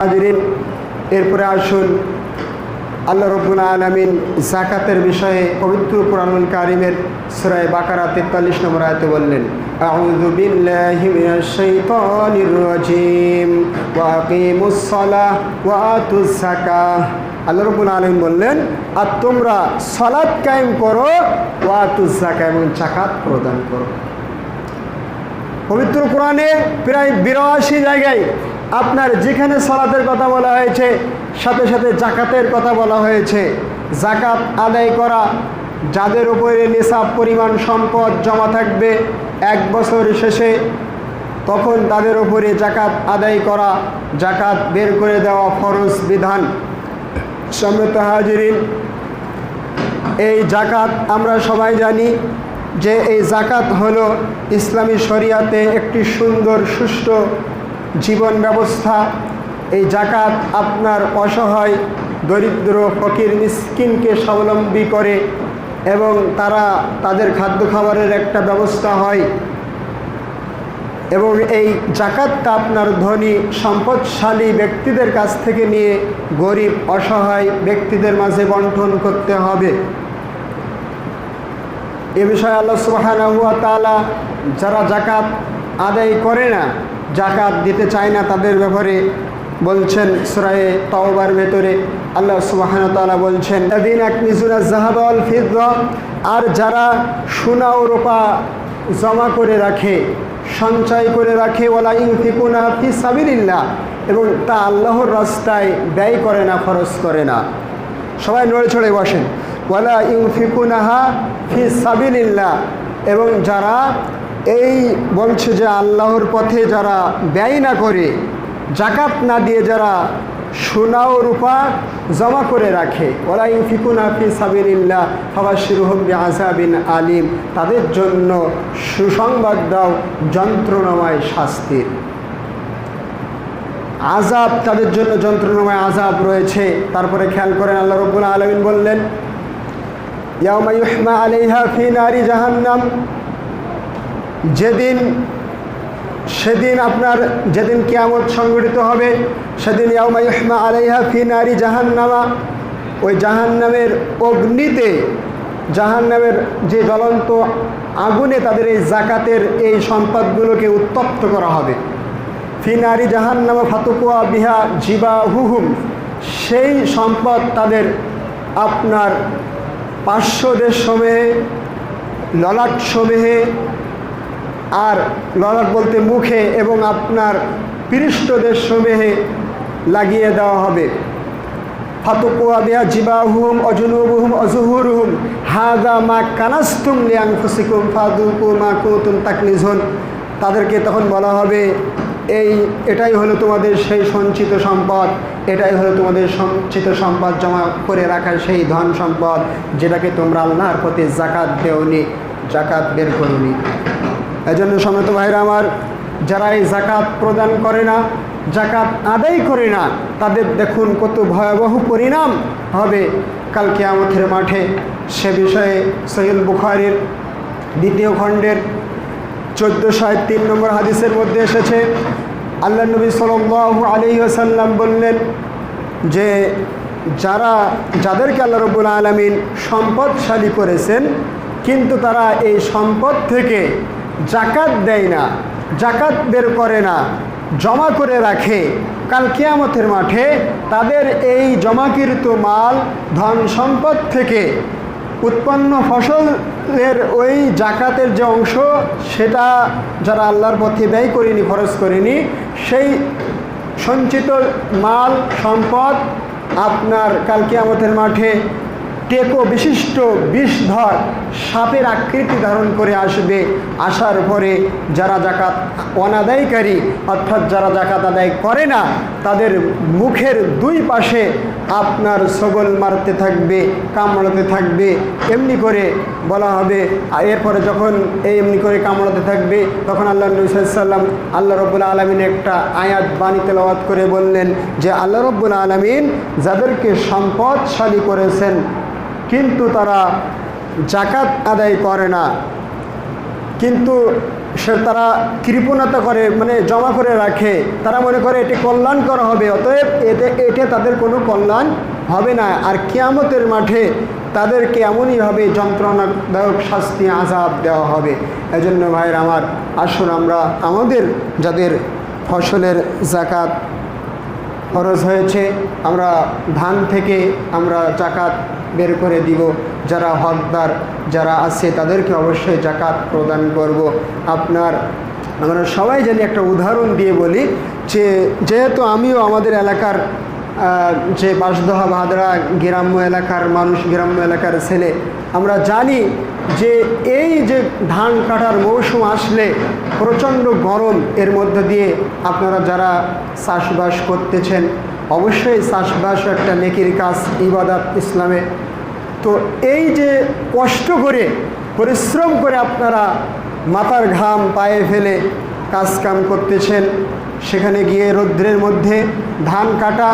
হাজিরিন এরপরে আসুন আল্লাহ রব্বুল আলমিন জাকাতের বিষয়ে পবিত্র কোরআনুল কারিমের সুরায় বাকারা তেতাল্লিশ নম্বর আয়তে বললেন أعوذ بالله من الشيطان الرجيم وأقيموا الصلاة وآتوا الزكاة আল্লাহ রব্বুল আলম বললেন আর তোমরা সালাদ কায়েম করো ওয়াতু জাকা এবং জাকাত প্রদান করো পবিত্র কোরআনে প্রায় বিরাশি জায়গায় আপনার যেখানে সালাতের কথা বলা হয়েছে, সাথে সাথে জাকাতের কথা বলা হয়েছে। জাকাত আদায় করা, যাদের উপরে নিসাব পরিমাণ সম্পদ জমা থাকবে এক বছর শেষে, তখন তাদের উপরে জাকাত আদায় করা জাকাত বের করে দেওয়া ফরজ বিধান। সম্মত হাজিরিন, এই জাকাত আমরা সবাই জানি যে এই জাকাত হলো ইসলামী শরিয়াতে একটি সুন্দর, সুষ্ঠু জীবন ব্যবস্থা, এই জাকাত আপনার অসহায়, দরিদ্র, ফকির, মিসকিনকে স্বাবলম্বী করে এবং তারা তাদের খাদ্য খাবারের একটা ব্যবস্থা হয় এবং এই জাকাতটা আপনার ধনী, সম্পদশালী ব্যক্তিদের কাছ থেকে নিয়ে গরিব, অসহায় ব্যক্তিদের মাঝে বন্টন করতে হবে। এ বিষয়ে আল্লাহ সুবাহানা তালা যারা জাকাত আদায় করে না জাকাত দিতে চায় না তাদের ব্যাপারে বলছেন সুরায়ে তওবার ভেতরে আল্লাহ সুবাহান তালা বলছেন এদিন এক নিজুরা জাহাদল ফিদ আর যারা সোনা ও রূপা জমা করে রাখে, সঞ্চয় করে রাখে ওলা ইংফিকুনা ফি সাবিরিল্লাহ এবং তা আল্লাহর রাস্তায় ব্যয় করে না, খরচ করে না। সবাই নড়ে চড়ে বসেন, ওয়ালা ইউফিকুনাহা ফি সাবিলিল্লাহ এবং যারা এই বলছে যে আল্লাহর পথে যারা ব্যয় না করে জাকাত না দিয়ে যারা সোনা ও রূপা জমা করে রাখে ওলা ইউফিকুনা ফি সাবিলিল্লাহ ফাবাশিরুহুম বিআযাবিন আলিম, তাদের জন্য সুসংবাদ দাও, যন্ত্রণাময় শাস্তির আজাব তাদের জন্য যন্ত্রণাময় আজাব রয়েছে। তারপরে খেয়াল করেন, আল্লাহ রব্বুল আলমিন বললেন, ইয়াউমা ইউহমা আলাইহা ফি নারি জাহান্নাম যেদিন, সেদিন আপনার যেদিন কিয়ামত সংগঠিত হবে, সেদিন ইয়াউমা ইউহমা আলাইহা ফি নারি জাহান্নামা। ওই জাহান্নামের অগ্নিতে, জাহান্নামের যে জ্বলন্ত আগুনে তাদের এই জাকাতের এই সম্পদগুলোকে উত্তপ্ত করা হবে। ফিনারি জাহান্নামা ফাতুকুয়া বিহা জিবা হুহুম সেই সম্পদ তাদের আপনার পার্শ্বদের সময়ে ললাট সময়ে আর ললাট বলতে মুখে এবং আপনার পৃষ্ঠদের সময়ে লাগিয়ে দেওয়া হবে। ফাতুকুয়া বিহা জিবাহুম অজনুবুহুম অজুহুরুহুম। হাদা মা কানাস্তুম লিয়াং ফুসিকুম ফাদুকু মা কুতুম তাকনিঝন তাদেরকে তখন বলা হবে, এই, এটাই হলো তোমাদের সেই সঞ্চিত সম্পদ। এটাই হলো তোমাদের সঞ্চিত সম্পদ জমা করে রাখার সেই ধন সম্পদ যেটাকে তোমরা আল্লাহর প্রতি জাকাত দেওনি, জাকাত বের করনি। এজন্য সমেত ভাইরা আমার যারা এই জাকাত প্রদান করে না জাকাত আদায় করে না, তাদের দেখুন কত ভয়াবহ পরিণাম হবে কাল কেয়ামতের মাঠে। সে বিষয়ে সহিল বুখারির দ্বিতীয় খণ্ডের চোদ্দোশো তিন নম্বর হাদিসের মধ্যে এসেছে, আল্লাহ নবী সাল্লাহ আলী আসাল্লাম বললেন যে, যারা, যাদেরকে আল্লাহ রবুল আলমিন সম্পদশালী করেছেন, কিন্তু তারা এই সম্পদ থেকে জাকাত দেয় না, জাকাত বের করে না, জমা করে রাখে। কাল কিয়ামতের মাঠে তাদের এই জমাকৃত মাল, ধন সম্পদ থেকে উৎপন্ন ফসলের ওই জাকাতের যে অংশ, সেটা যারা আল্লাহর পথে ব্যয় করেনি, খরচ করেনি, সেই সঞ্চিত মাল, সম্পদ আপনার কালকে আমাদের মাঠে টেকো বিশিষ্ট বিষধর সাপের আকৃতি ধারণ করে আসবে আসার পরে যারা জাকাত অনাদায়কারী, অর্থাৎ যারা জাকাত আদায় করে না, তাদের মুখের দুই পাশে আপনার সগল মারতে থাকবে, কামড়াতে থাকবে, এমনি করে বলা হবে। আর এরপরে যখন এই এমনি করে কামড়াতে থাকবে, তখন আল্লাহ নবীলাম আল্লাহ রব্বুল আলমিন একটা আয়াত বাণী তেলাওয়াত করে বললেন যে, আল্লাহ রব্বুল আলমিন যাদেরকে সম্পদশালী করেছেন কিন্তু তারা জাকাত আদায় করে না। কিন্তু সে তারা কৃপণতা করে মানে জমা করে রাখে। তারা মনে করে এটি কল্যাণ করা হবে, অতএব এতে এটা তাদের কোনো কল্যাণ হবে না। আর কেয়ামতের মাঠে তাদেরকে এমনইভাবে যন্ত্রণাদায়ক শাস্তি আজাব দেওয়া হবে। এজন্য ভাইয়ের আমার, আসুন আমরা আমাদের যাদের ফসলের জাকাত খরচ হয়েছে, আমরা ধান থেকে আমরা জাকাত বের করে দিব। যারা হকদার, যারা আছে, তাদেরকে অবশ্যই জাকাত প্রদান করব। আপনার, আমরা সবাই জানি একটা উদাহরণ দিয়ে বলি যে, যেহেতু আমিও আমাদের এলাকার যে বাসদহা ভাদরা গ্রাম্য এলাকার মানুষ, গ্রাম্য এলাকার ছেলে, আমরা জানি যে এই যে ধান কাটার মৌসুম আসলে প্রচণ্ড গরম এর মধ্যে দিয়ে আপনারা যারা চাষবাস করতেছেন, অবশ্যই চাষবাস একটা নেকির কাজ, ইবাদাত ইসলামে। তো এই যে কষ্ট করে, পরিশ্রম করে আপনারা মাথার ঘাম পায়ে ফেলে কাজ কাম করতেছেন, সেখানে গিয়ে রৌদ্রের মধ্যে ধান কাটা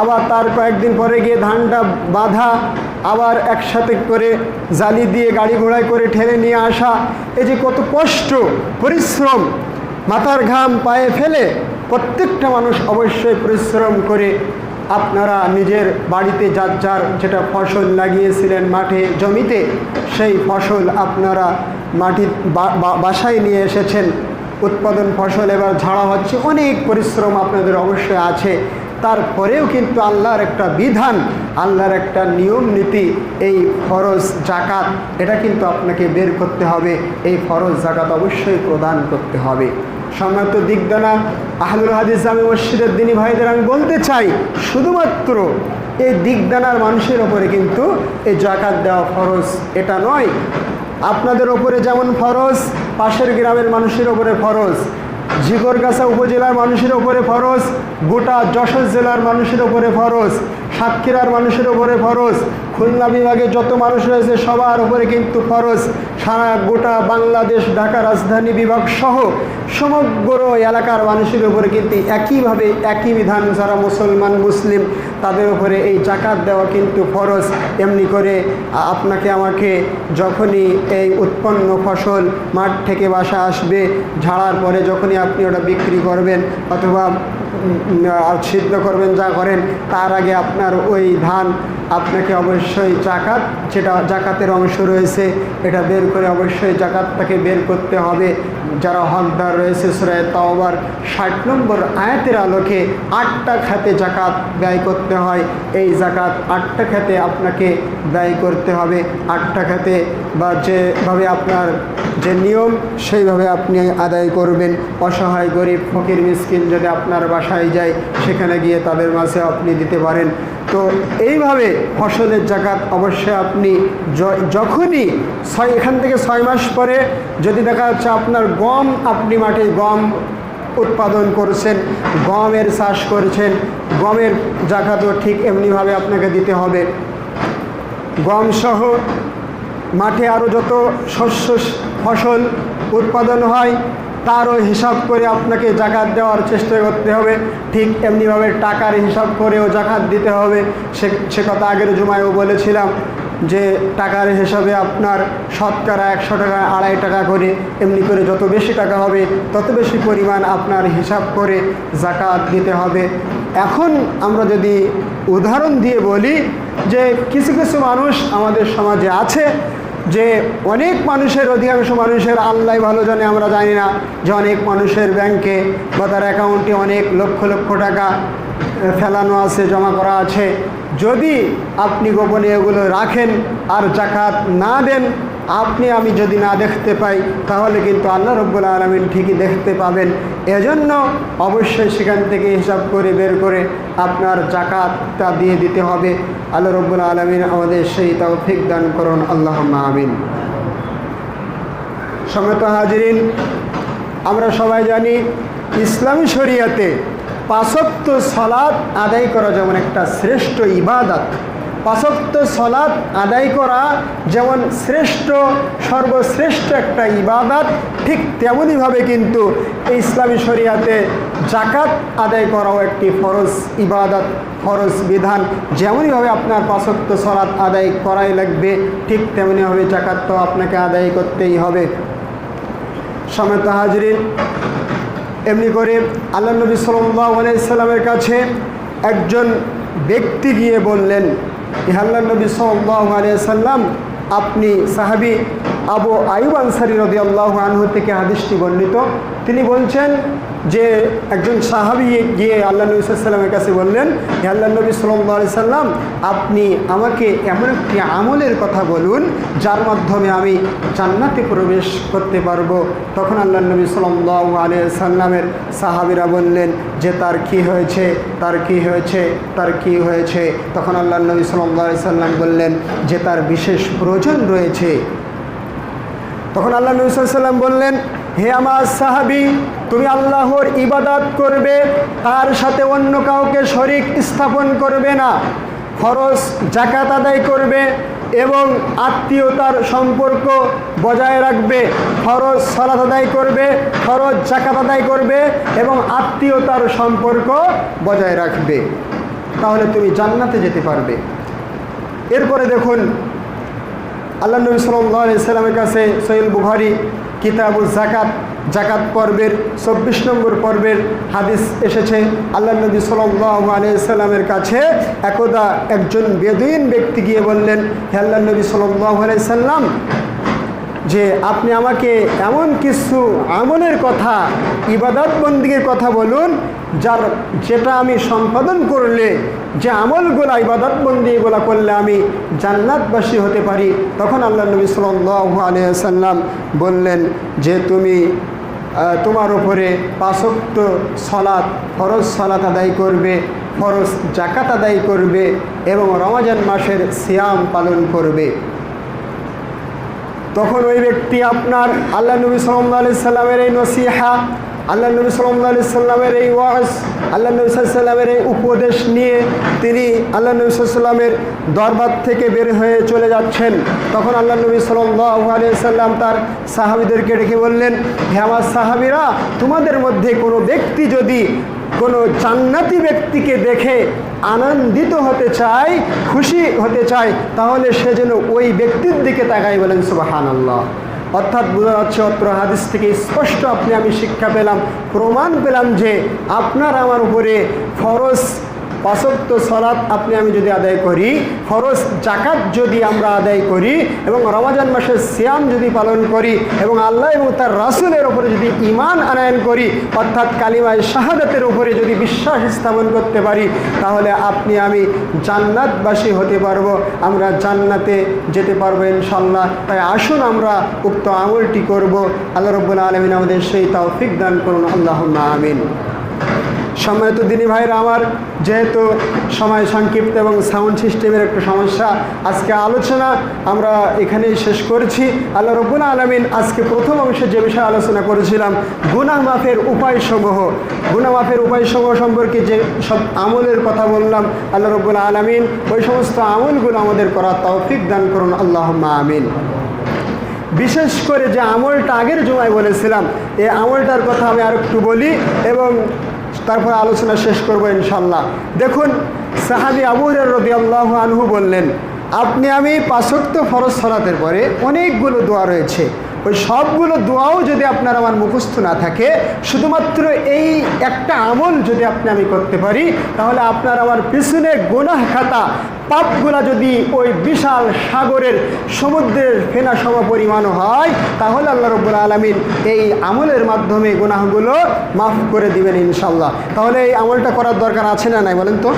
আবার তার কয়েকদিন পরে গিয়ে ধানটা বাঁধা, আবার একসাথে করে জালি দিয়ে গাড়ি ঘোড়ায় করে ঠেলে নিয়ে আসা। এই যে কত কষ্ট, পরিশ্রম, মাথার ঘাম পায়ে ফেলে প্রত্যেকটা মানুষ অবশ্যই পরিশ্রম করে আপনারা নিজের বাড়িতে যার যার যেটা ফসল লাগিয়েছিলেন মাঠে, জমিতে, সেই ফসল আপনারা মাটি বাসায় নিয়ে এসেছেন। উৎপাদন ফসল এবার ঝাড়া হচ্ছে। অনেক পরিশ্রম আপনাদের অবশ্যই আছে। তারপরেও কিন্তু আল্লাহর একটা বিধান, আল্লাহর একটা নিয়ম নীতি, এই ফরজ জাকাত, এটা কিন্তু আপনাকে বের করতে হবে। এই ফরজ জাকাত অবশ্যই প্রদান করতে হবে। সম্মানিত দিকদানা, আহলুল হাদিস আমি মসজিদের দিনী ভাইদের আমি বলতে চাই, শুধুমাত্র এই দিকদানার মানুষের ওপরে কিন্তু এই জাকাত দেওয়া ফরজ, এটা নয়। আপনাদের ওপরে যেমন ফরজ, পাশের গ্রামের মানুষের ওপরে ফরজ। জিগরগাছা উপজেলার মানুষের ওপরে ফরজ গোটা যশোর জেলার মানুষের ওপরে ফরজ। সাতক্ষীরার মানুষের উপরে ফরজ, খুলনা বিভাগে যত মানুষ রয়েছে সবার উপরে কিন্তু ফরজ। সারা গোটা বাংলাদেশ, ঢাকা রাজধানী বিভাগ সহ সমগ্র এলাকার মানুষের উপরে কিন্তু একইভাবে একই বিধান যারা মুসলমান, মুসলিম, তাদের উপরে এই জাকাত দেওয়া কিন্তু ফরজ। এমনি করে আপনাকে আমাকে যখনই এই উৎপন্ন ফসল মাঠ থেকে বাসা আসবে, ঝাড়ার পরে যখনই আপনি ওটা বিক্রি করবেন, অথবা সিদ্ধ করবেন যা করেন তার আগে আপনার ওই ধান আপনাকে অবশ্যই জাকাত যেটা জাকাতের অংশ রয়েছে, এটা বের করে অবশ্যই জাকাতটাকে বের করতে হবে। যারা হকদার রয়েছে সুরায় তাওবার ষাট নম্বর আয়াতের আলোকে আটটা খাতে জাকাত ব্যয় করতে হয়। এই জাকাত আটটা খাতে আপনাকে ব্যয় করতে হবে। আটটা খাতে বা যেভাবে আপনার যে নিয়ম, সেইভাবে আপনি আদায় করবেন। অসহায় গরিব, ফকির, মিসকিন যদি আপনার বাসায় যায়, সেখানে গিয়ে তাদের মাঝে আপনি দিতে পারেন। তো এইভাবে ফসলের জাকাত অবশ্যই আপনি যখনই ছয় এখান থেকে ছয় মাস পরে যদি দেখা যাচ্ছে আপনার গম আপনি মাঠে গম উৎপাদন করছেন, গমের চাষ করছেন, গমের জাকাতও ঠিক এমনিভাবে আপনাকে দিতে হবে। গম সহ মাঠে আরও যত শস্য ফসল উৎপাদন হয় তারও হিসাব করে আপনাকে জাকাত দেওয়ার চেষ্টা করতে হবে। ঠিক এমনিভাবে টাকার হিসাব করেও জাকাত দিতে হবে। সে সে কথা আগের জুমায়ও বলেছিলাম যে টাকার হিসাবে আপনার শতকরা একশো টাকা, আড়াই টাকা করে এমনি করে যত বেশি টাকা হবে, তত বেশি পরিমাণ আপনার হিসাব করে জাকাত দিতে হবে। এখন আমরা যদি উদাহরণ দিয়ে বলি যে কিছু কিছু মানুষ আমাদের সমাজে আছে যে অনেক মানুষের অধিকাংশ মানুষের আল্লাহ ভালো জানে, আমরা জানি না যে অনেক মানুষের ব্যাংকে বা তার অ্যাকাউন্টে অনেক লক্ষ লক্ষ টাকা ফেলানো আছে, জমা করা আছে। যদি আপনি গোপনে এগুলো রাখেন আর জাকাত না দেন আপনি আমি যদি না দেখতে পাই, তাহলে কিন্তু আল্লাহ রব্বুল আলমিন ঠিকই দেখতে পাবেন। এজন্য অবশ্যই সেখান থেকে হিসাব করে বের করে আপনার জাকাতটা দিয়ে দিতে হবে। আল্লাহ রব্বুল আলমিন আমাদের সেই তৌফিক দান করুন। আল্লাহ আমিন। সমেত হাজরিন, আমরা সবাই জানি, ইসলামী শরিয়াতে পাঁচক্ত সলাৎ আদায় করা যেমন একটা শ্রেষ্ঠ ইবাদত পাঁচক্ত সলাৎ আদায় করা যেমন শ্রেষ্ঠ, সর্বশ্রেষ্ঠ একটা ইবাদত, ঠিক তেমনইভাবে কিন্তু এই ইসলামী শরিয়াতে জাকাত আদায় করাও একটি ফরজ ইবাদত, ফরজ বিধান। যেমনইভাবে আপনার পাঁচক্ত সলাৎ আদায় করাই লাগবে, ঠিক তেমনিভাবে জাকাত তো আপনাকে আদায় করতেই হবে। সমেত হাজরিন, এমনি করে আল্লাহ নবী সাল্লাহ আলাইসাল্লামের কাছে একজন ব্যক্তি গিয়ে বললেন ইহাল্লা নবী সাল্লাহ আলিয়াল্লাম আপনি সাহাবি আবু আয়ুব আনসারি রদি আল্লাহ আনহু থেকে হাদিসটি বর্ণিত। তিনি বলছেন যে একজন সাহাবি গিয়ে আল্লাহ নবী সাল্লামের কাছে বললেন, হে আল্লাহ নবী সাল্লাহ আলি সাল্লাম আপনি আমাকে এমন একটি আমলের কথা বলুন, যার মাধ্যমে আমি জান্নাতে প্রবেশ করতে পারব। তখন আল্লাহ নবী সাল্লাহ আলি সাল্লামের সাহাবিরা বললেন, যে তার কি হয়েছে? তার কি হয়েছে? তার কি হয়েছে? তখন আল্লাহ নবী সাল্লাহ সাল্লাম বললেন, যে তার বিশেষ প্রয়োজন রয়েছে তখন আল্লাহ নবী সাল্লাম বললেন, হে আমার সাহাবি, তুমি আল্লাহর ইবাদাত করবে, তার সাথে অন্য কাউকে শরিক স্থাপন করবে না। খরচ জাকাত আদায় করবে এবং আত্মীয়তার সম্পর্ক বজায় রাখবে। খরচ সালাত আদায় করবে, খরচ জাকাত আদায় করবে এবং আত্মীয়তার সম্পর্ক বজায় রাখবে। তাহলে তুমি জান্নাতে যেতে পারবে। এরপরে দেখুন আল্লাহ নবী সাল্লামের কাছে সৈল বুহারি কিতাবুল জাকাত জাকাত পর্বের, চব্বিশ নম্বর পর্বের হাদিস এসেছে। আল্লাহ নবী সাল্লাহ আলাইসাল্লামের কাছে একদা একজন বেদুইন ব্যক্তি গিয়ে বললেন, হে আল্লাহ নবী সাল্লাহ সাল্লাম যে আপনি আমাকে এমন কিছু আমলের কথা, ইবাদত বন্দিগের কথা বলুন, যার যেটা আমি সম্পাদন করলে, যে আমলগুলা, ইবাদত বন্দি এগুলো করলে আমি জান্নাতবাসী হতে পারি। তখন আল্লাহ নবী সাল্লাহ সাল্লাম বললেন যে তুমি তোমার উপরে পাশক্ত সলাৎ ফরজ সলাৎ আদায় করবে, ফরজ জাকাত আদায় করবে এবং রমাজান মাসের সিয়াম পালন করবে। তখন ওই ব্যক্তি আপনার আল্লাহ নবী সাল্লামের এই নসিহা আল্লাহ নবী সাল্লাহ আলি সাল্লামের এই ওয়াজ, আল্লাহ নবী সাল্লামের এই উপদেশ নিয়ে তিনি আল্লাহ নবী সাল্লামের দরবার থেকে বের হয়ে চলে যাচ্ছেন। তখন আল্লাহ নবী সাল্লাম তার সাহাবিদেরকে ডেকে বললেন, হে আমার সাহাবিরা, তোমাদের মধ্যে কোনো ব্যক্তি যদি কোনো জান্নাতি ব্যক্তিকে দেখে আনন্দিত হতে চায়, খুশি হতে চায়, তাহলে সে যেন ওই ব্যক্তির দিকে তাকাই বলেন সুবাহান আল্লাহ অর্থাৎ বোঝা যাচ্ছে অত্র হাদিস থেকে স্পষ্ট আপনি আমি শিক্ষা পেলাম, প্রমাণ পেলাম যে আপনার আমার উপরে ফরজ পাশক্ত সলাৎ আপনি আমি যদি আদায় করি, ফরজ জাকাত যদি আমরা আদায় করি এবং রমাজান মাসের সিয়াম যদি পালন করি এবং আল্লাহ এবং তার রাসুলের ওপরে যদি ইমান আনায়ন করি, অর্থাৎ কালিমায় শাহাদাতের উপরে যদি বিশ্বাস স্থাপন করতে পারি, তাহলে আপনি আমি জান্নাতবাসী হতে পারব, আমরা জান্নাতে যেতে পারব ইনশাল্লাহ তাই আসুন আমরা উক্ত আমলটি করব। আল্লাহ রব্বুল আলমিন আমাদের সেই তৌফিক দান করুন। আল্লাহ আমিন। সম্মানিত দিনী ভাইরা আমার, যেহেতু সময় সংক্ষিপ্ত এবং সাউন্ড সিস্টেমের একটা সমস্যা, আজকে আলোচনা আমরা এখানেই শেষ করছি। আল্লাহ রব্বুল আলমিন আজকে প্রথম অংশে যে বিষয়ে আলোচনা করেছিলাম, গুনাহ মাফের উপায়সমূহ। গুনাহ মাফের উপায়সমূহ সম্পর্কে যে সব আমলের কথা বললাম, আল্লাহ রব্বুল আলমিন ওই সমস্ত আমলগুলো আমাদের করার তৌফিক দান করুন আল্লাহ আমিন। বিশেষ করে যে আমলটা আগের জমায় বলেছিলাম, এই আমলটার কথা আমি আর একটু বলি এবং তারপর আলোচনা শেষ করব ইনশাল্লাহ দেখুন, সাহাবি আবুরের রদি আল্লাহ আনহু বললেন, আপনি আমি পাশক্ত ফরজ সরাতের পরে অনেকগুলো দোয়া রয়েছে। ওই সবগুলো দোয়াও যদি আপনার আমার মুখস্থ না থাকে, শুধুমাত্র এই একটা আমল যদি আপনি আমি করতে পারি, তাহলে আপনার আমার পিছনে গোনাহ খাতা, পাপগুলা যদি ওই বিশাল সাগরের সমুদ্রের ফেনা সম পরিমাণও হয়, তাহলে আল্লাহ রব্বুল আলমিন এই আমলের মাধ্যমে গুনাহগুলো মাফ করে দিবেন ইনশাল্লাহ তাহলে এই আমলটা করার দরকার আছে না নাই বলেন তো?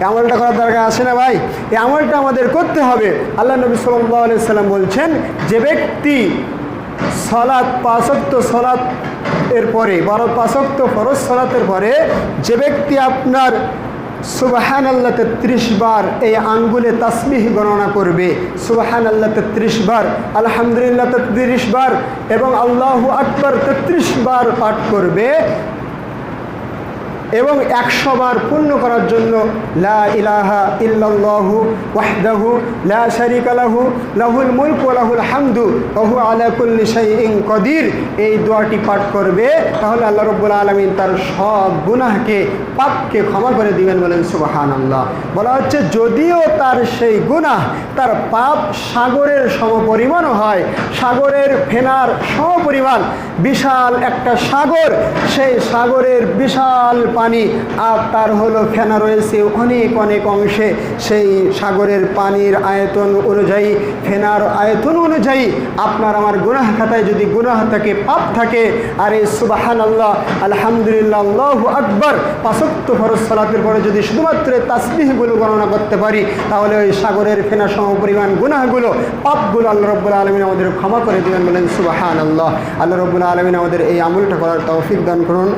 এই আমলটা করার দরকার আছে না ভাই? এই আমলটা আমাদের করতে হবে। আল্লাহ নবী সাল্লাম বলছেন, যে ব্যক্তি সলাৎ পাঁচক্ত সলাৎ এর পরে, বারো পাঁচক্ত ফরজ সলাতের পরে যে ব্যক্তি আপনার সুবাহান আল্লাহ তেত্রিশ বার এই আঙ্গুলে তাসবিহ গণনা করবে সুবাহান আল্লাহ তেত্রিশ বার, আলহামদুলিল্লাহ তেত্রিশ বার এবং আল্লাহ আকবর তেত্রিশ বার পাঠ করবে এবং একশো বার পূর্ণ করার জন্য, লা ইলাহা ইল্লাল্লাহু ওয়াহদাহু লা শারিকা লাহু, লাহুল মুলক ওয়া লাহুল হামদু, ওয়া হুয়া আলা কুল্লি শাইইন এই দোয়াটি পাঠ করবে, তাহলে আল্লাহ রাব্বুল আলামিন তার সব গুনাহকে, পাপকে ক্ষমা করে দিবেন বলেন সুবহানাল্লাহ। বলা হচ্ছে, যদিও তার সেই গুনাহ তার পাপ সাগরের সমপরিমাণও হয়, সাগরের ফেনার সমপরিমাণ, বিশাল একটা সাগর, সেই সাগরের বিশাল পানি, আর তার হলো ফেনা রয়েছে অনেক অনেক অংশে। সেই সাগরের পানির আয়তন অনুযায়ী, ফেনার আয়তন অনুযায়ী আপনার আমার গুনাহ খাতায় যদি গুনাহ থাকে, পাপ থাকে, আর এই সুবাহান আল্লাহ আলহামদুলিল্লাহ আকবর পাঁচত্ব ফরজ সালাতের পরে যদি শুধুমাত্র তাসবিহগুলো গণনা করতে পারি, তাহলে ওই সাগরের ফেনা সম পরিমাণ গুনাহগুলো, পাপগুলো আল্লাহ রব্বুল আলমিন আমাদের ক্ষমা করে দেবেন বলেন সুবাহান আল্লাহ আল্লাহ রব্বুল আলমিন আমাদের এই আমলটা করার তৌফিক দান করুন।